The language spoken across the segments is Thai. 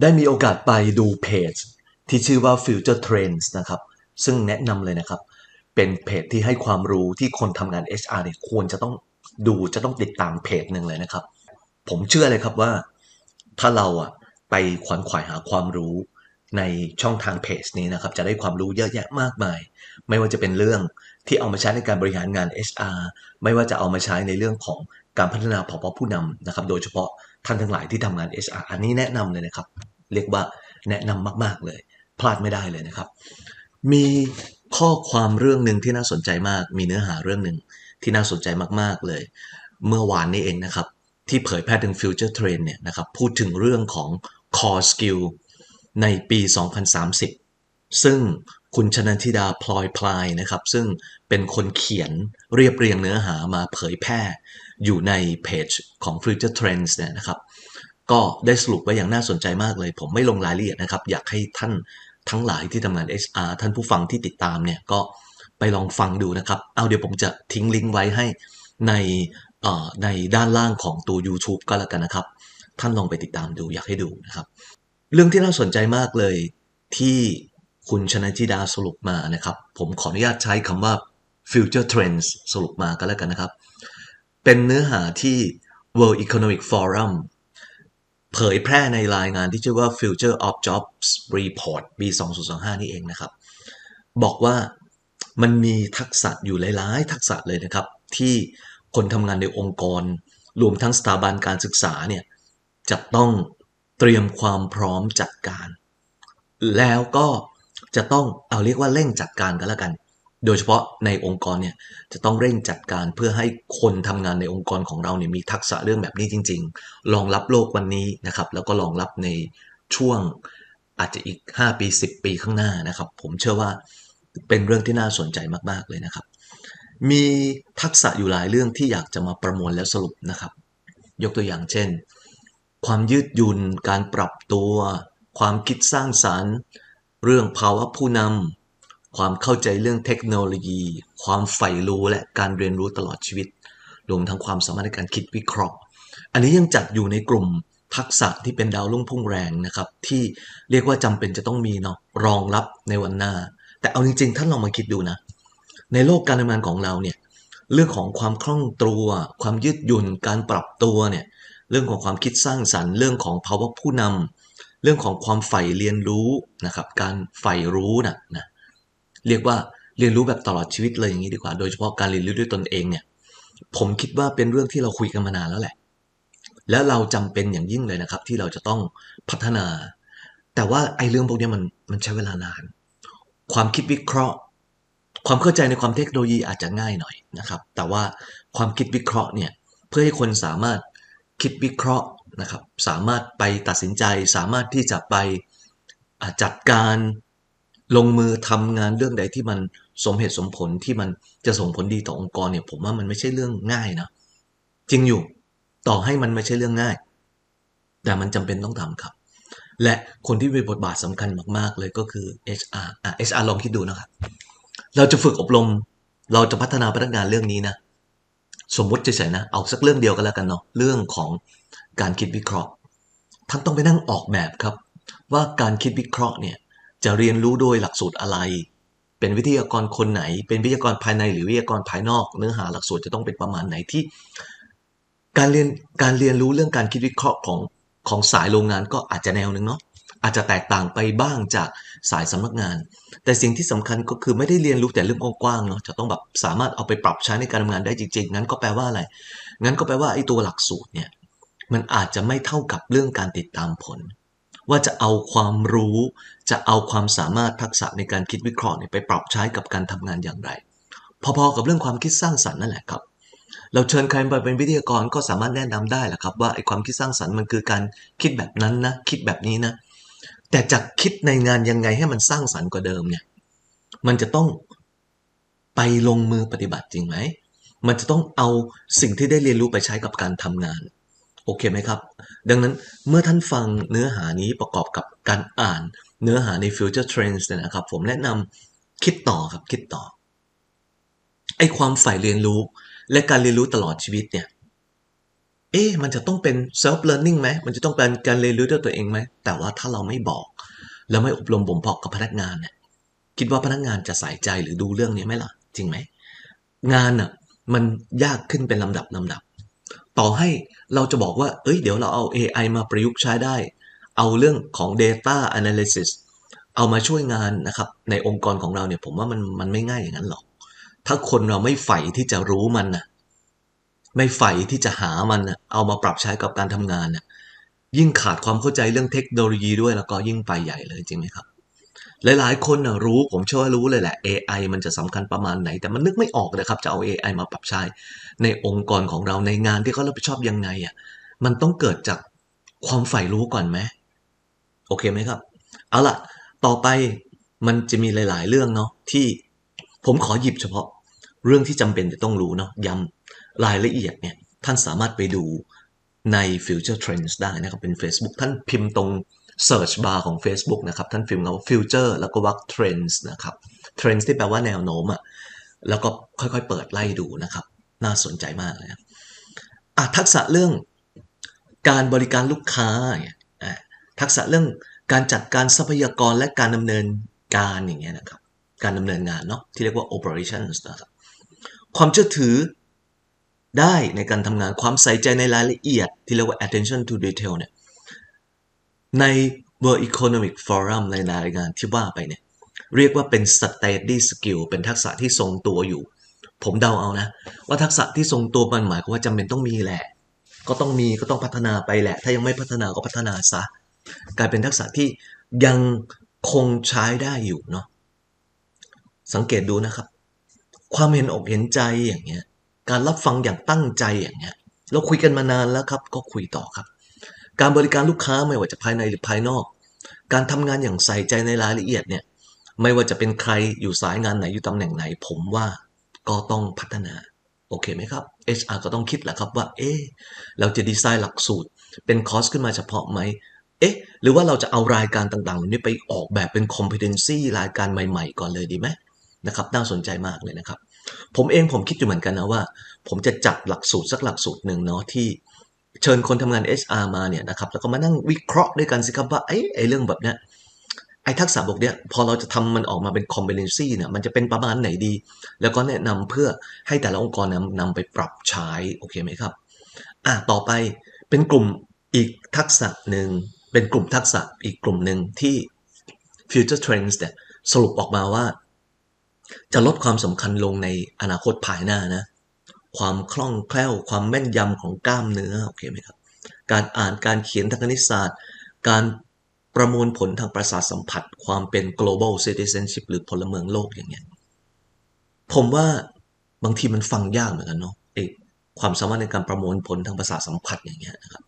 ได้มีโอกาสไปดูเพจที่ชื่อว่า Future Trends นะครับ ซึ่งแนะนำเลยนะครับ เป็นเพจที่ให้ความรู้ที่คนทำงาน HR เนี่ยควรจะต้องดูจะต้องติดตามเพจหนึ่งเลยนะครับ ผมเชื่อเลยครับว่า ถ้าเราอะไปขวนขวายหาความรู้ในช่องทางเพจนี้นะครับ จะได้ความรู้เยอะแยะมากมาย ไม่ว่าจะเป็นเรื่องที่เอามาใช้ในการบริหารงาน HR ไม่ว่าจะเอามาใช้ในเรื่องของการพัฒนาผอผู้นำนะครับ โดยเฉพาะท่านทั้งหลายที่ทำงาน HR อันนี้แนะนำเลยนะครับ เรียกว่าแนะนำมาก ๆ เลย พลาดไม่ได้เลยนะครับ มีข้อความเรื่องหนึ่งที่น่าสนใจมาก มีเนื้อหาเรื่องหนึ่งที่น่าสนใจมาก ๆ เลย เมื่อวานนี้เองนะครับ ที่เผยแพร่ถึง Future Trend เนี่ยนะครับ พูดถึงเรื่องของ Core Skill ในปี 2030 ซึ่งคุณชนันทิดาพลอยพลายนะครับ ซึ่งเป็นคนเขียนเรียบเรียงเนื้อหามาเผยแพร่อยู่ในเพจของ Future Trends เนี่ยนะครับ ก็ได้สรุปไว้อย่างน่าสนใจมากเลย ผมไม่ลงรายละเอียดนะครับ อยากให้ท่านทั้งหลายที่ทำงาน HR ท่านผู้ฟังที่ติดตามเนี่ยก็ไปลองฟังดูนะครับ เอาเดี๋ยวผมจะทิ้งลิงก์ไว้ให้ในในด้านล่างของตัว YouTube ก็แล้วกันนะครับ ท่านลองไปติดตามดูอยากให้ดูนะครับ เรื่องที่น่าสนใจมากเลยที่คุณชนะจิดาสรุปมานะครับ ผมขออนุญาตใช้คำว่า future trends สรุปมาก็แล้วกันนะครับ เป็นเนื้อหาที่ World Economic Forum เผยแพร่ในรายงานที่ชื่อว่า Future of Jobs Report ปี 2025 นี่เองนะครับ บอกว่ามันมีทักษะอยู่หลาย ๆ ทักษะเลยนะครับ ที่คนทำงานในองค์กร รวมทั้งสถาบันการศึกษาเนี่ยจะต้องเตรียมความพร้อมจัดการ แล้วก็จะต้องเอาเรียกว่าเร่งจัดการกันแล้วกัน โดยเฉพาะในองค์กรเนี่ยจะต้องเร่งจัดการเพื่อให้คนทำงานในองค์กรของเราเนี่ยมีทักษะเรื่องแบบนี้จริง ๆ รองรับโลกวันนี้นะครับ แล้วก็รองรับในช่วงอาจจะอีก 5 ปี 10 ปีข้างหน้านะครับ ผมเชื่อว่าเป็นเรื่องที่น่าสนใจมากๆเลยนะครับ มีทักษะอยู่หลายเรื่องที่อยากจะมาประมวลแล้วสรุปนะครับ ยกตัวอย่างเช่น ความยืดหยุ่นการปรับตัว ความคิดสร้างสารรค์ เรื่องภาวะผู้นำ ความเข้าใจเรื่องเทคโนโลยี ความใฝ่รู้และการเรียนรู้ตลอดชีวิต รวมทั้งความสามารถในการคิดวิเคราะห์ อันนี้ยังจัดอยู่ในกลุ่มทักษะที่เป็นดาวรุ่งพุ่งแรงนะครับ ที่เรียกว่าจำเป็นจะต้องมีเนาะรองรับในวันหน้า แต่เอาจริงๆ ท่านลองมาคิดดูนะ ในโลกการทำงานของเราเนี่ยเรื่องของความคล่องตัว ความยืดหยุ่น การปรับตัวเนี่ยเรื่องของความคิดสร้างสรรค์เรื่องของภาวะผู้นำเรื่องของความใฝ่เรียนรู้นะครับ การใฝ่รู้นะนะ เรียกว่าเรียนรู้แบบตลอดชีวิตเลยอย่างนี้ดีกว่า โดยเฉพาะการเรียนรู้ด้วยตนเองเนี่ย ผมคิดว่าเป็นเรื่องที่เราคุยกันมานานแล้วแหละ แล้วเราจำเป็นอย่างยิ่งเลยนะครับ ที่เราจะต้องพัฒนา แต่ว่าไอ้เรื่องพวกนี้มันมันใช้เวลานาน ความคิดวิเคราะห์ ความเข้าใจในความเทคโนโลยีอาจจะง่ายหน่อยนะครับ แต่ว่าความคิดวิเคราะห์เนี่ยเพื่อให้คนสามารถคิดวิเคราะห์นะครับ สามารถไปตัดสินใจ สามารถที่จะไปจัดการ ลงมือทำงานเรื่องใดที่มันสมเหตุสมผลที่มันจะส่งผลดีต่อองค์กรเนี่ย ผมว่ามันไม่ใช่เรื่องง่ายนะจริงอยู่ต่อให้มันไม่ใช่เรื่องง่าย แต่มันจำเป็นต้องทำครับ และคนที่มีบทบาทสำคัญมาก ๆ เลยก็คือ HR อะ HR ลองคิดดูนะครับ เราจะฝึกอบรม เราจะพัฒนาพนักงานเรื่องนี้นะ สมมติเฉยๆนะ เอาสักเรื่องเดียวกันแล้วกันเนาะเรื่องของการคิดวิเคราะห์ท่านต้องไปนั่งออกแบบครับ ว่าการคิดวิเคราะห์เนี่ย จะเรียนรู้โดยหลักสูตรอะไร เป็นวิทยากรคนไหน เป็นวิทยากรภายในหรือวิทยากรภายนอก เนื้อหาหลักสูตรจะต้องเป็นประมาณไหนที่ การเรียนการเรียนรู้เรื่องการคิดวิเคราะห์ของของสายโรงงานก็อาจจะแนวหนึ่งเนาะอาจจะแตกต่างไปบ้างจากสายสำนักงาน แต่สิ่งที่สำคัญก็คือไม่ได้เรียนรู้แต่เรื่องกว้างๆเนาะจะต้องแบบสามารถเอาไปปรับใช้ในการทำงานได้จริงๆงั้นก็แปลว่าอะไรงั้นก็แปลว่าไอ้ตัวหลักสูตรเนี่ยมันอาจจะไม่เท่ากับเรื่องการติดตามผล ว่าจะเอาความรู้ จะเอาความสามารถทักษะในการคิดวิเคราะห์เนี่ยไปปรับใช้กับการทำงานอย่างไร พอๆกับเรื่องความคิดสร้างสรรค์นั่นแหละครับ เราเชิญใครมาเป็นวิทยากรก็สามารถแนะนำได้แหละครับ ว่าไอ้ความคิดสร้างสรรค์มันคือการคิดแบบนั้นนะคิดแบบนี้นะ แต่จะคิดในงานยังไงให้มันสร้างสรรค์กว่าเดิมเนี่ยมันจะต้องไปลงมือปฏิบัติจริงไหมมันจะต้องเอาสิ่งที่ได้เรียนรู้ไปใช้กับการทำงาน อเคไหมครับ ดังนั้นเมื่อท่านฟังเนื้อหานี้ประกอบกับการอ่านเนื้อหาใน Future Trends เนี่ยนะครับ ผมแนะนำคิดต่อครับคิดต่อไอความใฝ่เรียนรู้และการเรียนรู้ตลอดชีวิตเนี่ย เอ๊ะมันจะต้องเป็น self learning ไหม มันจะต้องเป็นการเรียนรู้ด้วยตัวเองไหม แต่ว่าถ้าเราไม่บอก แล้วไม่อบรมบ่มเพาะกับพนักงานเนี่ย คิดว่าพนักงานจะใส่ใจหรือดูเรื่องนี้ไหมล่ะ จริงไหม งานอะมันยากขึ้นเป็นลำดับลำดับ ต่อให้เราจะบอกว่า เอ้ย เดี๋ยวเราเอา AI มาประยุกต์ใช้ได้ เอาเรื่องของ data analysis เอามาช่วยงานนะครับ ในองค์กรของเราเนี่ยผมว่ามันมันไม่ง่ายอย่างนั้นหรอก ถ้าคนเราไม่ใฝ่ที่จะรู้มันนะไม่ใฝ่ที่จะหามันนะเอามาปรับใช้กับการทำงานนะยิ่งขาดความเข้าใจเรื่องเทคโนโลยีด้วยแล้วก็ยิ่งไปใหญ่เลยจริงไหมครับ หลายๆ คนนะรู้ผมเชื่อว่ารู้เลยแหละ AI มันจะสำคัญประมาณไหน แต่มันนึกไม่ออกนะครับ จะเอา AI มาปรับใช้ ในองค์กรของเราในงานที่เขารับผิดชอบยังไงอะมันต้องเกิดจากความใฝ่รู้ก่อนไหมโอเคไหมครับ เอาล่ะ ต่อไปมันจะมีหลาย ๆ เรื่องเนาะที่ผมขอหยิบเฉพาะ เรื่องที่จำเป็นจะต้องรู้เนาะย้ำรายละเอียดเนี่ยท่านสามารถไปดูใน Future Trends ได้นะครับ เป็น Facebook ท่านพิมพ์ตรง Search bar ของ Facebook นะครับ ท่านพิมพ์คำว่า Future แล้วก็วัก Trends นะครับ Trends ที่แปลว่าแนวโน้มอะแล้วก็ค่อยๆเปิดไล่ดูนะครับ น่าสนใจมากเลยอะทักษะเรื่องการบริการลูกค้าอะทักษะเรื่องการจัดการทรัพยากรและการดำเนินการอย่างเงี้ยนะครับ การดำเนินงานเนาะที่เรียกว่า operations นะครับความเชื่อถือได้ในการทำงานความใส่ใจในรายละเอียดที่เรียกว่า attention to detail เนี่ย ใน World Economic Forum ในรายงานที่ว่าไปเนี่ย เรียกว่าเป็น steady skill เป็นทักษะที่ทรงตัวอยู่ ผมเดาเอานะ ว่าทักษะที่ทรงตัวมันหมายความว่าจำเป็นต้องมีแหละ ก็ต้องมีก็ต้องพัฒนาไปแหละ ถ้ายังไม่พัฒนาก็พัฒนาซะกลายเป็นทักษะที่ยังคงใช้ได้อยู่เนาะสังเกตดูนะครับ ความเห็นอกเห็นใจอย่างเงี้ย การรับฟังอย่างตั้งใจอย่างเงี้ย เราคุยกันมานานแล้วครับ ก็คุยต่อครับ การบริการลูกค้าไม่ว่าจะภายในหรือภายนอก การทำงานอย่างใส่ใจในรายละเอียดเนี่ย ไม่ว่าจะเป็นใครอยู่สายงานไหนอยู่ตำแหน่งไหน ผมว่าก็ต้องพัฒนา โอเคไหมครับ HR ก็ต้องคิดแหละครับว่า เอ๊เราจะดีไซน์หลักสูตร เป็นคอร์สขึ้นมาเฉพาะไหมเอ๊ะ หรือว่าเราจะเอารายการต่างๆเหล่านี้ไปออกแบบเป็น competency รายการใหม่ๆ ก่อนเลยดีไหมนะครับ น่าสนใจมากเลยนะครับ ผมเองผมคิดอยู่เหมือนกันนะว่า ผมจะจัดหลักสูตรสักหลักสูตรหนึ่งเนาะที่ เชิญคนทำงาน HR มาเนี่ยนะครับแล้วก็มานั่งวิเคราะห์ด้วยกันสิครับว่าไอ้ไอ้เรื่องแบบเนี้ยไอ้ทักษะบวกเนี้ยพอเราจะทำมันออกมาเป็น competency เนี่ยมันจะเป็นประมาณไหนดี แล้วก็แนะนำเพื่อให้แต่ละองค์กรนำนำไปปรับใช้โอเคไหมครับอะต่อไปเป็นกลุ่มอีกทักษะหนึ่งเป็นกลุ่มทักษะอีกกลุ่มหนึ่งที่ Future Trends เนี่ยสรุปออกมาว่า จะลดความสำคัญลงในอนาคตภายหน้านะ ความคล่องแคล่ว ความแม่นยำของกล้ามเนื้อโอเคไหมครับ การอ่านการเขียนทางคณิตศาสตร์ การประมวลผลทางประสาทสัมผัส ความเป็น global citizenship หรือพลเมืองโลกอย่างเงี้ยผมว่าบางทีมันฟังยากเหมือนกันเนาะไอความสามารถในการประมวลผลทางประสาทสัมผัสอย่างเงี้ยนะครับ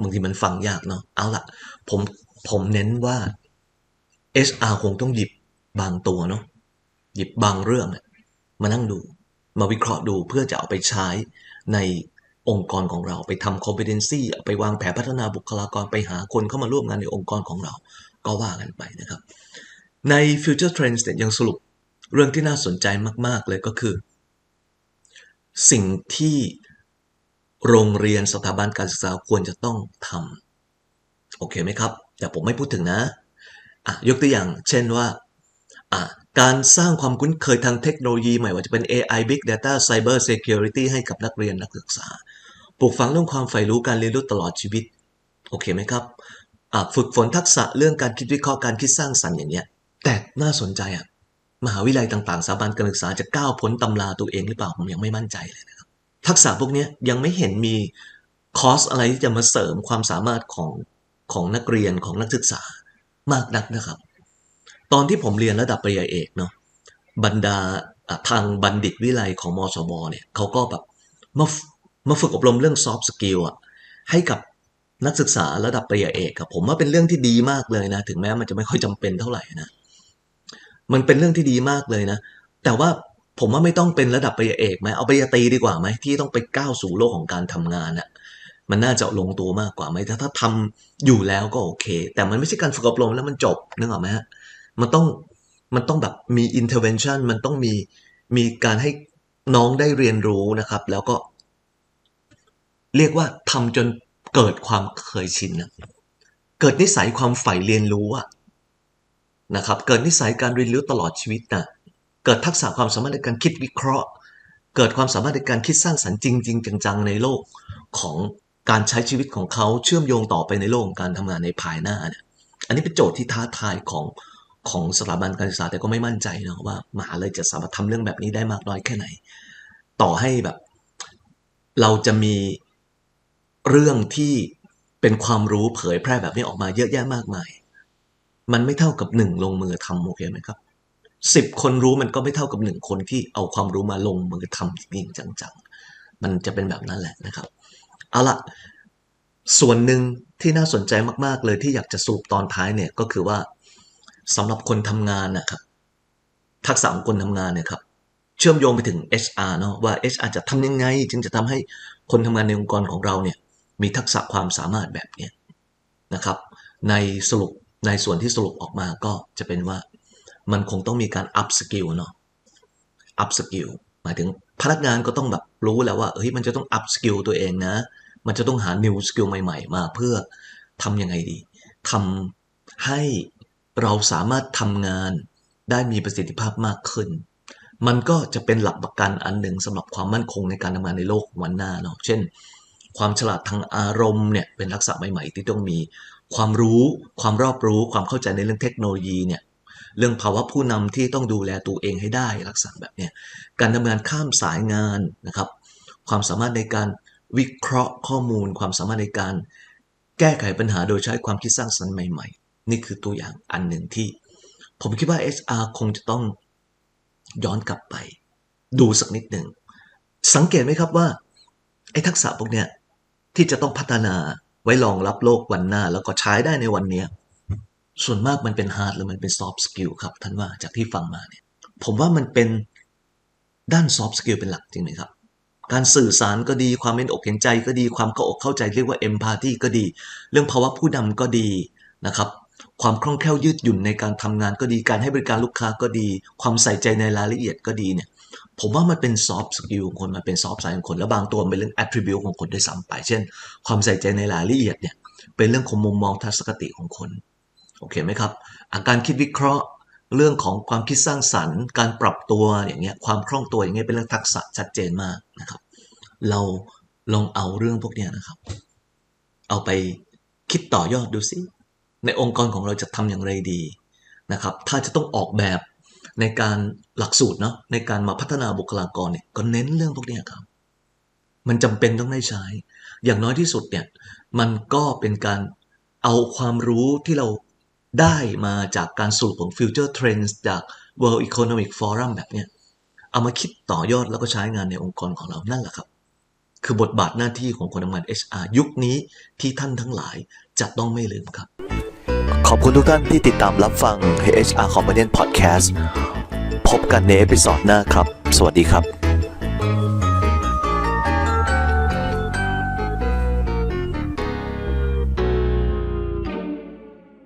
บางทีมันฟังยากเนาะเอาละผมผมเน้นว่า HR คงต้องหยิบบางตัวเนาะหยิบบางเรื่องมานั่งดู มาวิเคราะห์ดูเพื่อจะเอาไปใช้ในองค์กรของเราไปทำ competency ไปวางแผนพัฒนาบุคลากรไปหาคนเข้ามาร่วมงานในองค์กรของเรา ก็ว่ากันไปนะครับ ใน Future Trends เนี่ยยังสรุปเรื่องที่น่าสนใจมาก ๆ เลยก็คือ สิ่งที่โรงเรียนสถาบันการศึกษาควรจะต้องทำโอเคไหมครับแต่ผมไม่พูดถึงนะอะยกตัวอย่างเช่นว่าอะ การสร้างความคุ้นเคยทางเทคโนโลยีใหม่ว่าจะเป็น AI Big Data Cyber Security ให้กับนักเรียนนักศึกษา ปลูกฝังเรื่องความใฝ่รู้การเรียนรู้ตลอดชีวิต โอเคไหมครับ ฝึกฝนทักษะเรื่องการคิดวิเคราะห์การคิดสร้างสรรค์อย่างเงี้ย แต่น่าสนใจอะ มหาวิทยาลัยต่างๆ สถาบันการศึกษาจะก้าวพ้นตำราตัวเองหรือเปล่า ผมยังไม่มั่นใจเลยนะครับ ทักษะพวกนี้ยังไม่เห็นมีคอร์สอะไรที่จะมาเสริมความสามารถของของนักเรียนของนักศึกษามากนักนะครับ ตอนที่ผมเรียนระดับปริญญาเอกเนาะบรรดาทางบัณฑิตวิไลของมสวเนี่ยเขาก็แบบมามาฝึกอบรมเรื่องซอฟต์สกิลอะให้กับนักศึกษาระดับปริญญาเอกครับผมว่าเป็นเรื่องที่ดีมากเลยนะ ถึงแม้มันจะไม่ค่อยจำเป็นเท่าไหร่นะ มันเป็นเรื่องที่ดีมากเลยนะ แต่ว่าผมว่าไม่ต้องเป็นระดับปริญญาเอกไหมเอาปริญญาตรีดีกว่าไหมที่ต้องไปก้าวสู่โลกของการทำงานอะมันน่าจะลงตัวมากกว่าไหมถ้าถ้าทำอยู่แล้วก็โอเค แต่มันไม่ใช่การฝึกอบรมแล้วมันจบนึกออกไหมฮะ มันต้องมันต้องแบบมี intervention มันต้องมีมีการให้น้องได้เรียนรู้นะครับ แล้วก็ เรียกว่าทำจนเกิดความเคยชินนะเกิดนิสัยความใฝ่เรียนรู้อะนะครับ เกิดนิสัยการเรียนรู้ตลอดชีวิตนะเกิดทักษะความสามารถในการคิดวิเคราะห์ เกิดความสามารถในการคิดสร้างสรรค์จริง ๆ จังๆในโลกของการใช้ชีวิตของเขาเชื่อมโยงต่อไปในโลกของการทำงานในภายหน้าเนี่ย อันนี้เป็นโจทย์ที่ท้าทายของ ของสถาบันการศึกษาแต่ก็ไม่มั่นใจนะว่ามหาลัยจะสามารถทำเรื่องแบบนี้ได้มากน้อยแค่ไหน ต่อให้แบบ เราจะมีเรื่องที่เป็นความรู้เผยแพร่แบบนี้ออกมาเยอะแยะมากมาย มันไม่เท่ากับหนึ่งลงมือทำโอเคไหมครับสิบคนรู้มันก็ไม่เท่ากับหนึ่งคนที่เอาความรู้มาลงมือทำจริงจังๆ มันจะเป็นแบบนั้นแหละนะครับเอาละส่วนหนึ่งที่น่าสนใจมากๆเลยที่อยากจะสรุปตอนท้ายเนี่ยก็คือว่า สำหรับคนทำงานนะครับ ทักษะของคนทำงานเนี่ยครับ เชื่อมโยงไปถึง HR เนาะว่า HR จะทำยังไง จึงจะทำให้คนทำงานในองค์กรของเราเนี่ยมีทักษะความสามารถแบบนี้นะครับ ในสรุปในส่วนที่สรุปออกมาก็จะเป็นว่ามันคงต้องมีการ up skill เนาะ up skill หมายถึงพนักงานก็ต้องแบบรู้แล้วว่าเฮ้ยมันจะต้อง up skill ตัวเองนะ มันจะต้องหา new skill ใหม่ ๆ มาเพื่อทำยังไงดีทำให้ เราสามารถทำงานได้มีประสิทธิภาพมากขึ้น มันก็จะเป็นหลักประกันอันหนึ่งสำหรับความมั่นคงในการทำงานในโลกวันหน้าเนาะเช่น ความฉลาดทางอารมณ์เนี่ยเป็นทักษะใหม่ ๆ ที่ต้องมี ความรู้ความรอบรู้ ความเข้าใจในเรื่องเทคโนโลยีเนี่ยเรื่องภาวะผู้นำที่ต้องดูแลตัวเองให้ได้ลักษณะแบบเนี้ยการทำงานข้ามสายงานนะครับ ความสามารถในการวิเคราะห์ข้อมูล ความสามารถในการแก้ไขปัญหาโดยใช้ความคิดสร้างสรรค์ใหม่ๆ นี่คือตัวอย่างอันหนึ่งที่ ผมคิดว่า HR คงจะต้องย้อนกลับไป ดูสักนิดหนึ่ง สังเกตไหมครับว่า ไอ้ทักษะพวกเนี้ยที่จะต้องพัฒนาไว้รองรับโลกวันหน้า แล้วก็ใช้ได้ในวันเนี้ยส่วนมากมันเป็น hard หรือมันเป็น soft skill ครับท่านว่าจากที่ฟังมาเนี่ยผมว่ามันเป็นด้าน soft skill เป็นหลักจริงไหมครับ การสื่อสารก็ดีความเป็นอกเห็นใจก็ดีความเข้าอกเข้าใจเรียกว่า empathy ก็ดี เรื่องภาวะผู้นำก็ดีนะครับ ความคล่องแคล่วยืดหยุ่นในการทำงานก็ดี การให้บริการลูกค้าก็ดี ความใส่ใจในรายละเอียดก็ดีเนี่ย ผมว่ามันเป็น soft skill ของคน มันเป็น soft side ของคน แล้วบางตัวเป็นเรื่อง attribute ของคนด้วยซ้ำไป เช่น ความใส่ใจในรายละเอียดเนี่ย เป็นเรื่องของมุมมองทัศนคติของคน โอเคไหมครับ อาการคิดวิเคราะห์ เรื่องของความคิดสร้างสรรค์ การปรับตัวอย่างเงี้ย ความคล่องตัวอย่างเงี้ย เป็นเรื่องทักษะชัดเจนมากนะครับ เราลองเอาเรื่องพวกเนี้ยนะครับ เอาไปคิดต่อยอดดูสิ ในองค์กรของเราจะทำอย่างไรดีนะครับ ถ้าจะต้องออกแบบในการหลักสูตรเนาะในการมาพัฒนาบุคลากรเนี่ยก็เน้นเรื่องพวกนี้ครับ มันจำเป็นต้องได้ใช้ อย่างน้อยที่สุดเนี่ยมันก็เป็นการเอาความรู้ที่เราได้มาจากการสรุปของ Future Trends จาก World Economic Forum แบบเนี้ยเอามาคิดต่อยอดแล้วก็ใช้งานในองค์กรของเรานั่นแหละครับ คือบทบาทหน้าที่ของคนทำงาน HR ยุคนี้ที่ท่านทั้งหลายจะต้องไม่ลืมครับ ขอบคุณทุกท่านที่ติดตามรับฟัง HR Companion Podcast พบกันในเอพิซอดหน้าครับ สวัสดีครับ